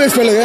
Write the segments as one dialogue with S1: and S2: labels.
S1: பேச சொல்லுங்க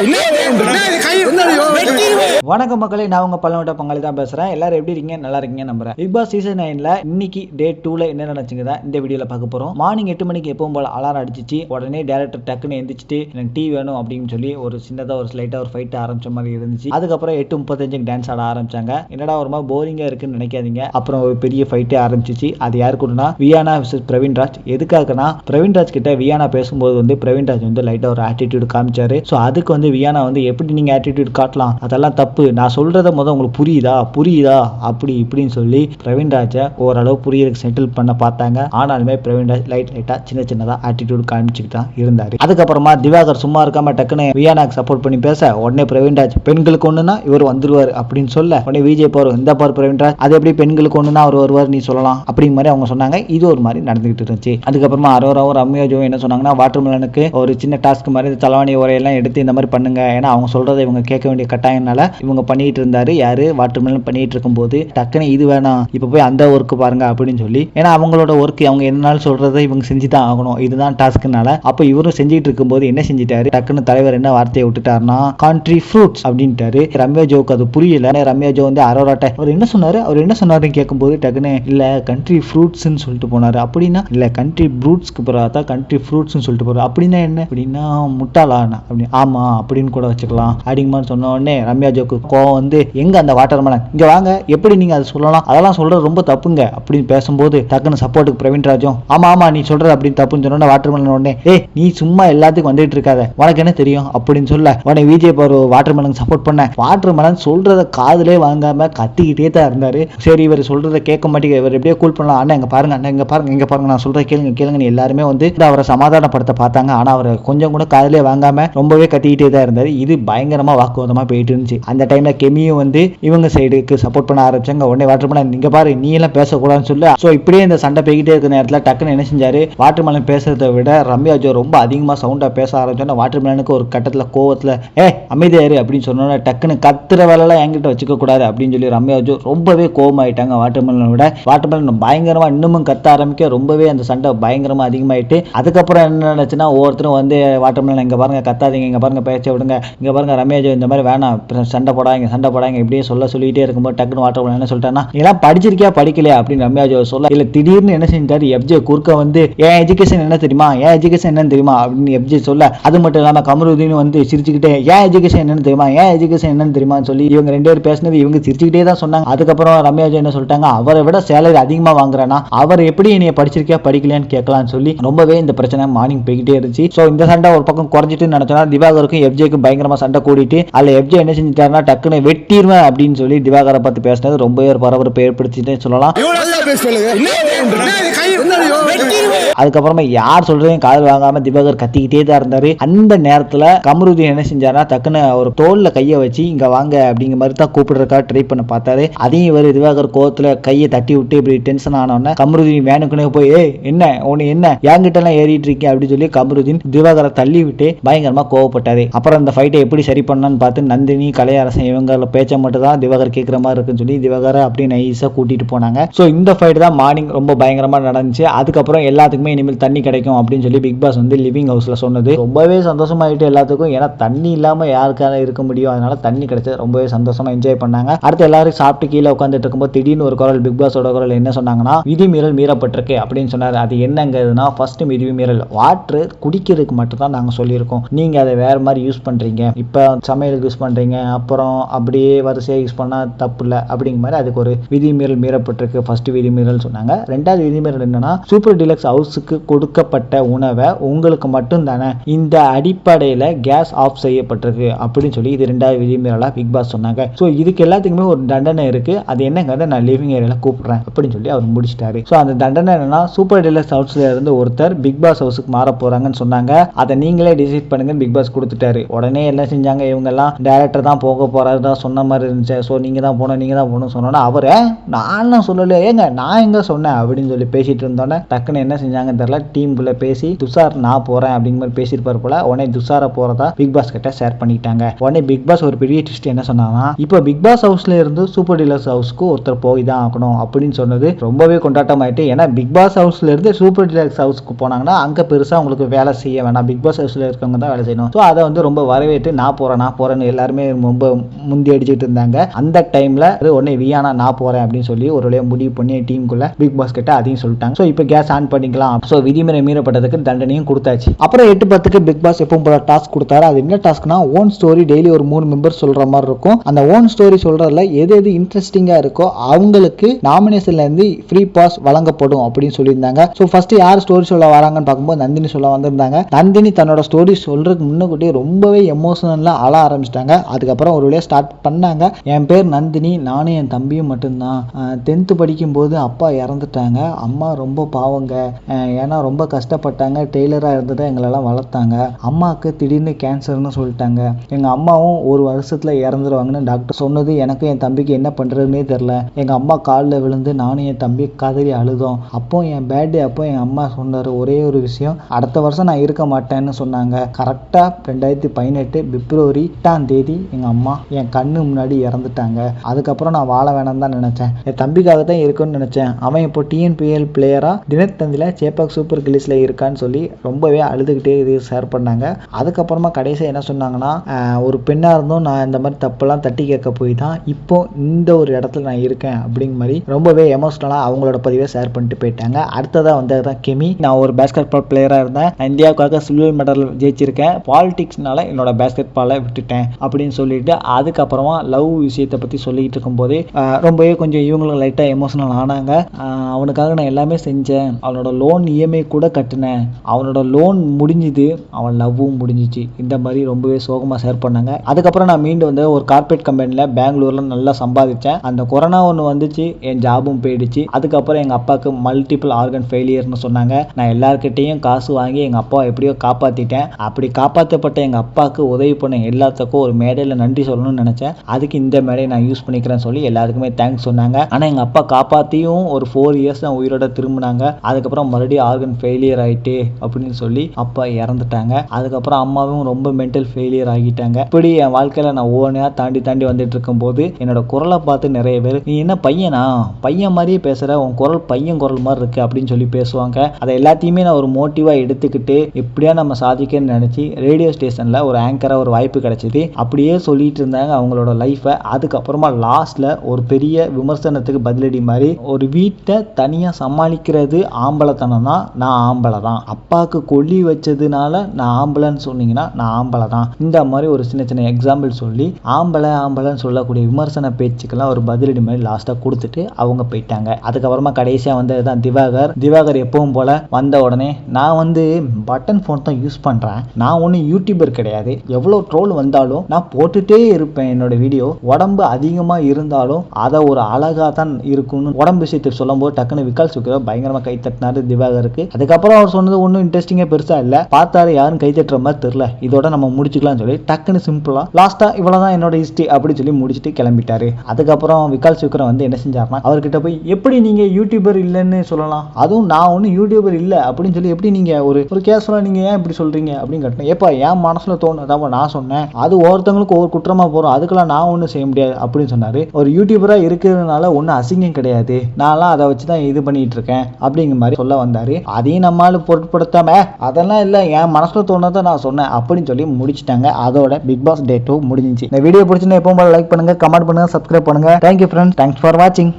S2: வணக்கம் மக்களே நான் உங்க பல்லவட்ட பங்காளி தான் பேசுறேன். எல்லாரும் எப்படி இருக்கீங்க? நல்லா இருக்கீங்க நம்புறேன். பிக் பாஸ் சீசன் நைன்ல இன்னைக்கு டே டூல என்ன நடந்துச்சுங்க தான் இந்த வீடியோல பார்க்க போறோம். மார்னிங் எட்டு மணிக்கு எப்பவும் போல அலாரம் அடிச்சிச்சு. உடனே டேரக்டர் டக்குன்னு எந்திரிச்சிட்டு எனக்கு டீ வேணும் அப்படின்னு சொல்லி ஒரு சின்னதா ஒரு ஸ்லைட்டா ஒரு ஃபைட் ஆரம்பிச்ச மாதிரி இருந்துச்சு. அதுக்கப்புறம் எட்டு முப்பத்தஞ்சுக்கு டான்ஸ் ஆட ஆரம்பிச்சாங்க. என்னடா ஒரு மாதிரி போரிங்கா இருக்குன்னு நினைக்காதீங்க. அப்புறம் ஒரு பெரிய ஃபைட்டே ஆரம்பிச்சிச்சு. அது யாரு கூடனா வியானா விசஸ் பிரவீன் ராஜ் எதுக்காகனா பிரவீன் ராஜ் கிட்ட வியானா பேசும்போது வந்து பிரவீன் ராஜ் வந்து லைட்டா ஒரு ஆட்டிடியூட் காமிச்சாரு. ஸோ அதுக்கு வந்து வியானா வந்து எப்படி நீங்கள் ஆட்டிடியூட் காட்டலாம்? அதெல்லாம் தப்பு. நான் சொல்கிறத முதல் உங்களுக்கு புரியுதா? புரியுதா? அப்படி இப்படின்னு சொல்லி பிரவீன் ராஜை ஓரளவு புரியறதுக்கு செட்டில் பண்ண பார்த்தாங்க. ஆனாலுமே பிரவீன் ராஜ் லைட் லைட்டாக சின்ன சின்னதாக ஆட்டிடியூட் காமிச்சுக்கிட்டு தான் இருந்தார். அதுக்கப்புறமா திவாகர் சும்மா இருக்காம டக்குன்னு வியானாக்கு சப்போர்ட் பண்ணி பேச உடனே பிரவீன் ராஜ் பெண்களுக்கு ஒன்றுனா இவர் வந்துருவாரு அப்படின்னு சொல்ல உடனே விஜய் போற இந்த பார் பிரவீன் ராஜ் அது எப்படி பெண்களுக்கு ஒன்றுனா அவர் வருவார் நீ சொல்லலாம் அப்படிங்கிற மாதிரி அவங்க சொன்னாங்க. இது ஒரு மாதிரி நடந்துகிட்டு இருந்துச்சு. அதுக்கப்புறமா அரோராவும் ரம்யா என்ன சொன்னாங்கன்னா வாட்டர்மிலனுக்கு ஒரு சின்ன டாஸ்க் மாதிரி இந்த தலைவாணி உரையெல்லாம் எடுத்து இந்த மாதிரி பண்ணுங்க. ஏன்னா அவங்க சொல்றதை இவங்க கேட்க வேண்டிய கட்டாயம்னால இவங்க பண்ணிட்டு இருந்தாரு. யாரு? வாட்டர் மெலன் பண்ணிட்டு இருக்கும்போது டக்குன்னு இது வேணாம். இப்போ போய் அந்த ஒர்க் பாருங்க அப்படின்னு சொல்லி. ஏன்னா அவங்களோட ஒர்க் அவங்க என்னாலும் சொல்றதை இவங்க செஞ்சு தான் ஆகணும். இதுதான் டாஸ்க்னால அப்போ இவரும் செஞ்சுட்டு இருக்கும்போது என்ன செஞ்சிட்டாரு? டக்குன்னு தலைவர் என்ன வார்த்தையை விட்டுட்டாருன்னா கான்ட்ரி ஃப்ரூட்ஸ் அப்படின்ட்டாரு. ரம்யா ஜோக்கு அது புரியல. ரம்யா ஜோ வந்து அரோராட்ட அவர் என்ன சொன்னாரு? அவர் என்ன சொன்னாருன்னு கேட்கும்போது டக்குன்னு இல்ல கண்ட்ரி ஃப்ரூட்ஸ்னு சொல்லிட்டு போனாரு. அப்படின்னா இல்ல கண்ட்ரி ப்ரூட்ஸ்க்கு பிறகு தான் கண்ட்ரி ஃப்ரூட்ஸ்னு சொல்லிட்டு போறாரு. அப்படின்னா என்ன? அப்படின்னா முட்டாளானா. அப்படி ஆமா அப்படின்னு கூட வச்சுக்கலாம் அப்படிங்கன்னு சொன்ன உடனே ரம்யா ஜோக்கு கோவம் வந்து எங்க அந்த வாட்டர் மலன் இங்க வாங்க. எப்படி நீங்க அதை சொல்லலாம்? அதெல்லாம் சொல்றது ரொம்ப தப்புங்க அப்படின்னு பேசும்போது டக்குன்னு சப்போர்ட்டுக்கு பிரவீன் ராஜும் ஆமா ஆமா நீ சொல்றது அப்படின்னு தப்புன்னு சொன்ன வாட்டர் மலன் உடனே ஏ நீ சும்மா எல்லாத்துக்கும் வந்துட்டு இருக்காத. உனக்கு என்ன தெரியும்? அப்படின்னு சொல்ல உடனே விஜய் பாரு வாட்டர் மேலன் சப்போர்ட் பண்ண. வாட்டர் மலன் சொல்றத காதலே வாங்காம கத்திக்கிட்டே தான் இருந்தாரு. சரி இவர் சொல்றத கேட்க மாட்டேங்க இவர் எப்படியே கூல் பண்ணலாம். அண்ணா இங்க பாருங்க அண்ணா இங்க பாருங்க இங்க பாருங்க. நான் சொல்றத கேளுங்க கேளுங்க. எல்லாருமே வந்து அவரை சமாதானப்படுத்த பார்த்தாங்க. ஆனா அவர் கொஞ்சம் கூட காதலே வாங்காம ரொம்பவே கத்திக்கிட்டே தான் இருந்தாரு. இது பயங்கரமா வாக்குவாதமா போயிட்டு இருந்துச்சு. அந்த டைம்ல கெமியும் வந்து இவங்க சைடுக்கு சப்போர்ட் பண்ண ஆரம்பிச்சாங்க. உடனே வாட்டர் மேலன் நீங்க பாரு நீ எல்லாம் பேசக்கூடாதுன்னு சொல்லி. ஸோ இப்படியே இந்த சண்டை போய்கிட்டே இருக்கிற நேரத்தில் டக்குன்னு என்ன செஞ்சாரு? வாட்டர் மேலன் பேசுறதை விட ரம்யா ஜோ ரொம்ப அதிகமாக சவுண்டா பேச ஆரம்பிச்சோன்னா வாட்டர் மேலனுக்கு ஒரு கட்டத்தில் கோவத்தில் ஏ அமைதியாரு அப்படின்னு சொன்னோன்னா டக்குன்னு கத்துற வேலைலாம் என்கிட்ட வச்சுக்க கூடாது அப்படின்னு சொல்லி ரம்யா ஜோ ரொம்பவே கோவமாயிட்டாங்க வாட்டர் மலனை விட. வாட்டர் மேலன் பயங்கரமா இன்னமும் கத்த ஆரம்பிக்க ரொம்பவே அந்த சண்டை பயங்கரமா அதிகமாயிட்டு அதுக்கப்புறம் என்ன நினைச்சுன்னா ஒவ்வொருத்தரும் வந்து வாட்டர் மேலன் இங்க பாருங்க கத்தாதீங்க இங்க பாருங்க பேச்ச விடுங்க. இங்கே பாருங்க ரம்யா இந்த மாதிரி வேணாம். சண்டை போடாங்க சண்டை போடாங்க இப்படியே சொல்ல சொல்லிகிட்டே இருக்கும்போது டக்குன்னு வாட்டர் மலன் என்ன சொல்லிட்டேன்னா இதெல்லாம் படிச்சிருக்கியா படிக்கலையா? அப்படின்னு ரம்யா ஜோ சொல்ல இல்லை திடீர்னு என்ன செஞ்சார் எப்ஜே குறுக்க வந்து என் எஜுகேஷன் என்ன தெரியுமா? என் எஜுகேஷன் என்னன்னு தெரியுமா? அப்படின்னு எப்ஜே சொல்ல அது மட்டும் இல்லாமல் கமருதீன் வந்து சிரிச்சுக்கிட்டே ஏன் எஜுகேஷன் என்னன்னு தெரியுமா? ஏன் எஜுகேஷன் என்னன்னு தெரியுமான்னு சொல்லி இவங்க ரெண்டு பேரும் பேசினது இவங்க சிரிச்சுக்கிட்டே தான் சொன்னாங்க. அதுக்கப்புறம் ரம்யா ஜோ என்ன சொல்லிட்டாங்க அவரை விட சேலரி அதிகமாக வாங்குறேன்னா அவர் எப்படி என்னைய படிச்சிருக்கியா படிக்கலையான்னு கேட்கலான்னு சொல்லி ரொம்பவே இந்த பிரச்சனை மார்னிங் போய்கிட்டே இருந்துச்சு. ஸோ இந்த சண்டை ஒரு பக்கம் குறைஞ்சிட்டு நினச்சோன்னா திவாகருக்கும் எஃப்ஜேக்கும் பயங்கரமா சண்டை கூடிட்டு அதுல எஃப்ஜே என்ன செஞ்சுட்டாருன்னா டக்குன்னு வெட்டிடுவேன் அப்படின்னு சொல்லி திவாகரை பார்த்து பேசினது ரொம்பவே பரபரப்பு ஏற்படுத்திட்டு சொல்லலாம். அதுக்கப்புறமா யார் சொல்றதையும் காதல் வாங்காம திவாகர் கத்திக்கிட்டே தான் இருந்தாரு. அந்த நேரத்துல கமருதீன் என்ன செஞ்சாருன்னா டக்குன்னு ஒரு தோல்ல கையை வச்சு இங்க வாங்க அப்படிங்கிற மாதிரி தான் கூப்பிடுறக்கா ட்ரை பண்ண பார்த்தாரு. அதையும் இவர் திவாகர் கோத்துல கையை தட்டி விட்டு இப்படி டென்ஷன் ஆனோடனே கமருதீன் வேணுக்குனே போய் ஏய் என்ன? உன்னை என்ன? என்கிட்ட எல்லாம் ஏறிட்டு இருக்கேன் அப்படின்னு சொல்லி கமருதீன் திவாகரை தள்ளி விட்டு பயங்கரமா கோவப்பட்டாரு. அப்புறம் இந்த ஃபைட்டை எப்படி சரி பண்ணான்னு பார்த்து நந்தினி கலையரசன் இவங்கள பேச்சை மட்டும் தான் திவாகர் கேட்குற மாதிரி இருக்குன்னு சொல்லி திவாகரை அப்படியே நைஸா கூட்டிட்டு போனாங்க. ஸோ இந்த ஃபைட் தான் மார்னிங் ரொம்ப பயங்கரமா நடந்துச்சு. அதுக்கப்புறம் எல்லாத்துக்கும் இனிமேல் தண்ணி கிடைக்கும் அப்படின்னு சொல்லி பிக் பாஸ் வந்து லிவிங் ஹவுஸ்ல சொன்னது. ரொம்பவே சந்தோஷமாயிட்டு எல்லாத்துக்கும் ஏன்னா தண்ணி இல்லாம யாருக்கால இருக்க முடியும்? அதனால தண்ணி கிடைச்சது ரொம்பவே சந்தோஷமா என்ஜாய் பண்ணாங்க. அடுத்து எல்லாரும் சாப்பிட்டு கீழே உட்காந்துட்டு இருக்கும்போது திடீர்னு ஒரு குரல் பிக் பாஸோட குரல் என்ன சொன்னாங்கன்னா விதிமீறல் மீறப்பட்டிருக்கு அப்படின்னு சொன்னார். அது என்னங்கிறதுனா ஃபர்ஸ்ட் விதிமீறல் வாட்ரு குடிக்கிறதுக்கு மட்டும் தான் நாங்க சொல்லியிருக்கோம். நீங்க அதை வேற மாதிரி யூஸ் பண்றீங்க. இப்போ சமையலுக்கு யூஸ் பண்றீங்க. அப்புறம் அப்படியே வரிசையாக யூஸ் பண்ணா தப்பு இல்லை அப்படிங்கிற மாதிரி அதுக்கு ஒரு விதிமீறல் மீறப்பட்டிருக்கு. ஃபர்ஸ்ட் விதிமீறல் சொன்னாங்க. ரெண்டாவது விதிமீறல் என்னன்னா சூப்பர் டிலக்ஸ் ஹவுஸுக்கு கொடுக்கப்பட்ட உணவை உங்களுக்கு மட்டும் தானே இந்த அடிப்படையில் கேஸ் ஆஃப் செய்யப்பட்டிருக்கு அப்படின்னு சொல்லி இது ரெண்டாவது விதிமீறலா பிக் பாஸ் சொன்னாங்க. ஸோ இதுக்கு எல்லாத்துக்குமே ஒரு தண்டனை இருக்குது அது என்னங்கிறத நான் லிவிங் ஏரியாவில் கூப்பிட்றேன் அப்படின்னு சொல்லி அவர் முடிச்சிட்டாரு. ஸோ அந்த தண்டனை என்னன்னா சூப்பர் டிலக்ஸ் ஹவுஸ்ல இருந்து ஒருத்தர் பிக் பாஸ் ஹவுஸுக்கு மாற போகிறாங்கன்னு சொன்னாங்க. அதை நீங்களே டிசைட் பண்ணுங்க பிக் பாஸ் கொடுத்துட்டாரு. உடனே என்ன செஞ்சாங்க இவங்கெல்லாம் டேரக்டர் தான் போக போறாரு தான் சொன்ன மாதிரி இருந்துச்சு. ஸோ நீங்கள் தான் போகணும் நீங்கள் தான் போகணும்னு சொன்னோன்னா அவரை நானும் சொல்லலையே ஏங்க நான் எங்கே சொன்னேன்? அப்படின்னு சொல்லி பேசிட்டு இருந்தோன்னே டக்குன்னு என்ன செஞ்சாங்க? பண்ணாங்கன்னு தெரியல. டீமுக்குள்ள பேசி துஷார் நான் போறேன் அப்படிங்கிற மாதிரி பேசியிருப்பார் போல. உடனே துஷாரை போறதா பிக் பாஸ் கிட்ட ஷேர் பண்ணிட்டாங்க. உடனே பிக் பாஸ் ஒரு பெரிய ட்விஸ்ட் என்ன சொன்னாங்கன்னா இப்போ பிக் பாஸ் ஹவுஸ்ல இருந்து சூப்பர் டீலர்ஸ் ஹவுஸ்க்கு ஒருத்தர் போய் தான் ஆகணும் அப்படின்னு சொன்னது ரொம்பவே கொண்டாட்டம் ஆயிட்டு ஏன்னா பிக் பாஸ் ஹவுஸ்ல இருந்து சூப்பர் டீலர்ஸ் ஹவுஸ்க்கு போனாங்கன்னா அங்க பெருசா உங்களுக்கு வேலை செய்ய வேணாம். பிக் பாஸ் ஹவுஸ்ல இருக்கவங்க தான் வேலை செய்யணும். ஸோ அதை வந்து ரொம்ப வரவேற்று நான் போறேன் நான் போறேன்னு எல்லாருமே ரொம்ப முந்தி அடிச்சிட்டு இருந்தாங்க. அந்த டைம்ல உடனே வியானா நான் போறேன் அப்படின்னு சொல்லி ஒரு வழியா முடிவு பண்ணி டீமுக்குள்ள பிக் பாஸ் கிட்ட அதையும் சொல்லிட்டாங்க. ஸோ இப்போ கேஸ் ஆன் பண்ணிக்கலாம் ஸோ விதிமுறை மீறப்பட்டதுக்கு தண்டனையும் கொடுத்தாச்சு. அப்புறம் எட்டு பத்துக்கு பிக் பாஸ் எப்பவும் போல டாஸ்க் கொடுத்தாரு. அது என்ன டாஸ்க்னா ஓன் ஸ்டோரி டெய்லி ஒரு மூணு மெம்பர் சொல்ற மாதிரி இருக்கும். அந்த ஓன் ஸ்டோரி சொல்றதுல எது எது இன்ட்ரெஸ்டிங்கா இருக்கோ அவங்களுக்கு நாமினேஷன்ல இருந்து ஃப்ரீ பாஸ் வழங்கப்படும் அப்படின்னு சொல்லியிருந்தாங்க. ஸோ ஃபர்ஸ்ட் யார் ஸ்டோரி சொல்ல வராங்கன்னு பார்க்கும்போது நந்தினி சொல்ல வந்திருந்தாங்க. நந்தினி தன்னோட ஸ்டோரி சொல்றதுக்கு முன்னக்கூட்டியே ரொம்பவே எமோஷனலாக அழ ஆரம்பிச்சிட்டாங்க. அதுக்கப்புறம் ஒரு வழியாக ஸ்டார்ட் பண்ணாங்க. என் பேர் நந்தினி நானும் என் தம்பியும் மட்டும்தான். டென்த்து படிக்கும்போது அப்பா இறந்துட்டாங்க. அம்மா ரொம்ப பாவங்க. ஏன்னா ரொம்ப கஷ்டப்பட்டாங்க. டெய்லராக இருந்து தான் எங்களெல்லாம் வளர்த்தாங்க. அம்மாவுக்கு திடீர்னு கேன்சர்னு சொல்லிட்டாங்க. எங்கள் அம்மாவும் ஒரு வருஷத்தில் இறந்துருவாங்கன்னு டாக்டர் சொன்னது எனக்கும் என் தம்பிக்கு என்ன பண்ணுறதுனே தெரில எங்கள் அம்மா காலில் விழுந்து நானும் என் தம்பி கதறி அழுதோம். அப்போ என் பேர்டே அப்போ என் அம்மா சொன்னார் ஒரே ஒரு விஷயம். அடுத்த வருஷம் நான் இருக்க மாட்டேன்னு சொன்னாங்க. கரெக்டாக ரெண்டாயிரத்தி பதினெட்டு பிப்ரவரி எட்டாம் தேதி எங்கள் அம்மா என் கண்ணு முன்னாடி இறந்துட்டாங்க. அதுக்கப்புறம் நான் வாழ வேணாம் தான் நினச்சேன். என் தம்பிக்காக தான் இருக்குன்னு நினச்சேன். அவன் இப்போ டிஎன்பிஎல் பிளேயராக தினத்தந்தியில் சேப்பாக் சூப்பர் கில்லிஸில் இருக்கான்னு சொல்லி ரொம்பவே அழுதுகிட்டே இது ஷேர் பண்ணாங்க. அதுக்கப்புறமா கடைசியாக என்ன சொன்னாங்கன்னா ஒரு பெண்ணாக இருந்தும் நான் இந்த மாதிரி தப்பெல்லாம் தட்டி கேட்க போய் தான் இப்போ இந்த ஒரு இடத்துல நான் இருக்கேன். அப்படிங்கிற மாதிரி ரொம்பவே எமோஷ்னலாக அவங்களோட பதிவை ஷேர் பண்ணிட்டு போயிட்டாங்க. அடுத்ததாக வந்தது தான் கெமி. நான் ஒரு பேஸ்கெட் பால் பிளேயராக இருந்தேன். நான் இந்தியாவுக்காக சில்வர் மெடல் ஜெயிச்சிருக்கேன். பாலிடிக்ஸ்னால என்னோட பேஸ்கெட் பாலை விட்டுட்டேன் அப்படின்னு சொல்லிட்டு அதுக்கப்புறமா லவ் விஷயத்தை பற்றி சொல்லிக்கிட்டு இருக்கும்போதே ரொம்பவே கொஞ்சம் இவங்களும் லைட்டாக எமோஷனல் ஆனாங்க. அவனுக்காக நான் எல்லாமே செஞ்சேன். அவனோட லோன் இஎம்ஐ கூட கட்டினேன். அவனோட லோன் முடிஞ்சுது. அவன் லவ்வும் முடிஞ்சிச்சு. இந்த மாதிரி ரொம்பவே சோகமாக ஷேர் பண்ணாங்க. அதுக்கப்புறம் நான் மீண்டும் வந்து ஒரு கார்பரேட் கம்பெனியில் பெங்களூரில் நல்லா சம்பாதிச்சேன். அந்த கொரோனா ஒன்று வந்துச்சு. என் ஜாபும் போயிடுச்சு. அதுக்கப்புறம் எங்கள் அப்பாவுக்கு மல்டிபிள் ஆர்கன் ஃபெயிலியர்னு சொன்னாங்க. நான் எல்லாருக்கிட்டேயும் காசு வாங்கி எங்கள் அப்பாவை எப்படியோ காப்பாற்றிட்டேன் அப்படி காப்பாற்றப்பட்ட எங்கள் அப்பாவுக்கு உதவி பண்ண எல்லாத்துக்கும் ஒரு மேடையில் நன்றி சொல்லணும்னு நினச்சேன். அதுக்கு இந்த மேடையை நான் யூஸ் பண்ணிக்கிறேன்னு சொல்லி எல்லாருக்குமே தேங்க்ஸ் சொன்னாங்க. ஆனால் எங்கள் அப்பா காப்பாற்றியும் ஒரு ஃபோர் இயர்ஸ் நான் உயிரோட திரும்பினாங்க. அதுக்கப்புறம் மறுபடியும் ஆர்கன் ஃபெயிலியர் ஆயிட்டு அப்படின்னு சொல்லி அப்பா இறந்துட்டாங்க. அதுக்கப்புறம் அம்மாவும் ரொம்ப மென்டல் ஃபெயிலியர் ஆகிட்டாங்க. இப்படி என் வாழ்க்கையில நான் ஒவ்வொன்றா தாண்டி தாண்டி வந்துட்டு இருக்கும்போது என்னோட குரலை பார்த்து நிறைய பேர் நீ என்ன பையனா? பையன் மாதிரியே பேசுற உன் குரல் பையன் குரல் மாதிரி இருக்கு அப்படின்னு சொல்லி பேசுவாங்க. அதை எல்லாத்தையுமே நான் ஒரு மோட்டிவா எடுத்துக்கிட்டு எப்படியா நம்ம சாதிக்கன்னு நினைச்சு ரேடியோ ஸ்டேஷன்ல ஒரு ஆங்கரா ஒரு வாய்ப்பு கிடைச்சிது. அப்படியே சொல்லிட்டு இருந்தாங்க அவங்களோட லைஃபை அதுக்கப்புறமா லாஸ்ட்ல ஒரு பெரிய விமர்சனத்துக்கு பதிலடி மாதிரி ஒரு வீட்டை தனியா சமாளிக்கிறது ஆம்பளத்தனம் தான் நான் ஆம்பளை தான். அப்பாவுக்கு கொல்லி வச்சதுனால நான் ஆம்பளைன்னு சொன்னீங்கன்னா நான் ஆம்பளை தான். இந்த மாதிரி ஒரு சின்ன சின்ன எக்ஸாம்பிள் சொல்லி ஆம்பளை ஆம்பளைன்னு சொல்லக்கூடிய விமர்சன பேச்சுக்கெல்லாம் ஒரு பதிலடி மாதிரி லாஸ்ட்டாக கொடுத்துட்டு அவங்க போயிட்டாங்க. அதுக்கப்புறமா கடைசியாக வந்தது தான் திவாகர். திவாகர் எப்பவும் போல வந்த உடனே நான் வந்து பட்டன் ஃபோன் தான் யூஸ் பண்ணுறேன் நான் ஒன்றும் யூடியூபர் கிடையாது. எவ்வளோ ட்ரோல் வந்தாலும் நான் போட்டுட்டே இருப்பேன் என்னோட வீடியோ உடம்பு அதிகமாக இருந்தாலும் அதை ஒரு அழகாக தான் இருக்கும்னு உடம்பு விஷயத்தை சொல்லும்போது டக்குன்னு விக்கால் சுக்கிரோ பயங்கரமாக கை தட்டினாரு இருக்குது அதுக்கப்புறம் அவர் சொன்னது ஒன்றும் இன்ட்ரெஸ்டிங்காக பெருசாக இல்லை. பார்த்தாரு யாரும் கை தட்டுற மாதிரி தெரில இதோட நம்ம முடிச்சுக்கலாம்னு சொல்லி டக்குன்னு சிம்பிளாக லாஸ்ட்டாக இவ்வளோ தான் என்னோட ஹிஸ்ட்ரி அப்படின்னு சொல்லி முடிச்சுட்டு கிளம்பிட்டாரு. அதுக்கப்புறம் விக்கால் சுக்கரன் வந்து என்ன செஞ்சாருன்னா அவர்கிட்ட போய் எப்படி நீங்கள் யூடியூபர் இல்லைன்னு சொல்லலாம்? அதுவும் நான் ஒன்றும் யூடியூபர் இல்லை அப்படின்னு சொல்லி எப்படி நீங்கள் ஒரு ஒரு கேஸ்ஃபுல்லாக நீங்கள் ஏன் இப்படி சொல்கிறீங்க அப்படின்னு கேட்டேன். ஏப்பா என் மனசில் தோணுதாப்பா நான் சொன்னேன். அது ஒவ்வொருத்தவங்களுக்கு ஒவ்வொரு குற்றமாக போகிறோம் அதுக்கெல்லாம் நான் ஒன்றும் செய்ய முடியாது அப்படின்னு சொன்னார். ஒரு யூடியூபராக இருக்கிறதுனால ஒன்றும் அசிங்கம் கிடையாது. நான்லாம் அதை வச்சு தான் இது பண்ணிட்டு இருக்கேன் அப்படிங்கிற மாதிரி சொல்ல வந்தார். அதையும் நம்மளால பொருட்படுத்தாம அதெல்லாம் இல்லை என் மனசில் தோணுதை நான் சொன்னேன் அப்படின்னு சொல்லி முடிச்சிட்டாங்க. அதோட பிக் பாஸ் டே டூ முடிஞ்சிச்சு. இந்த வீடியோ பிடிச்சிருந்தா எப்பவும் லைக் பண்ணுங்க கமெண்ட் பண்ணுங்க சப்ஸ்கிரைப் பண்ணுங்க. தேங்க்யூ ஃப்ரெண்ட்ஸ் தேங்க்ஸ் ஃபார் வாட்சிங்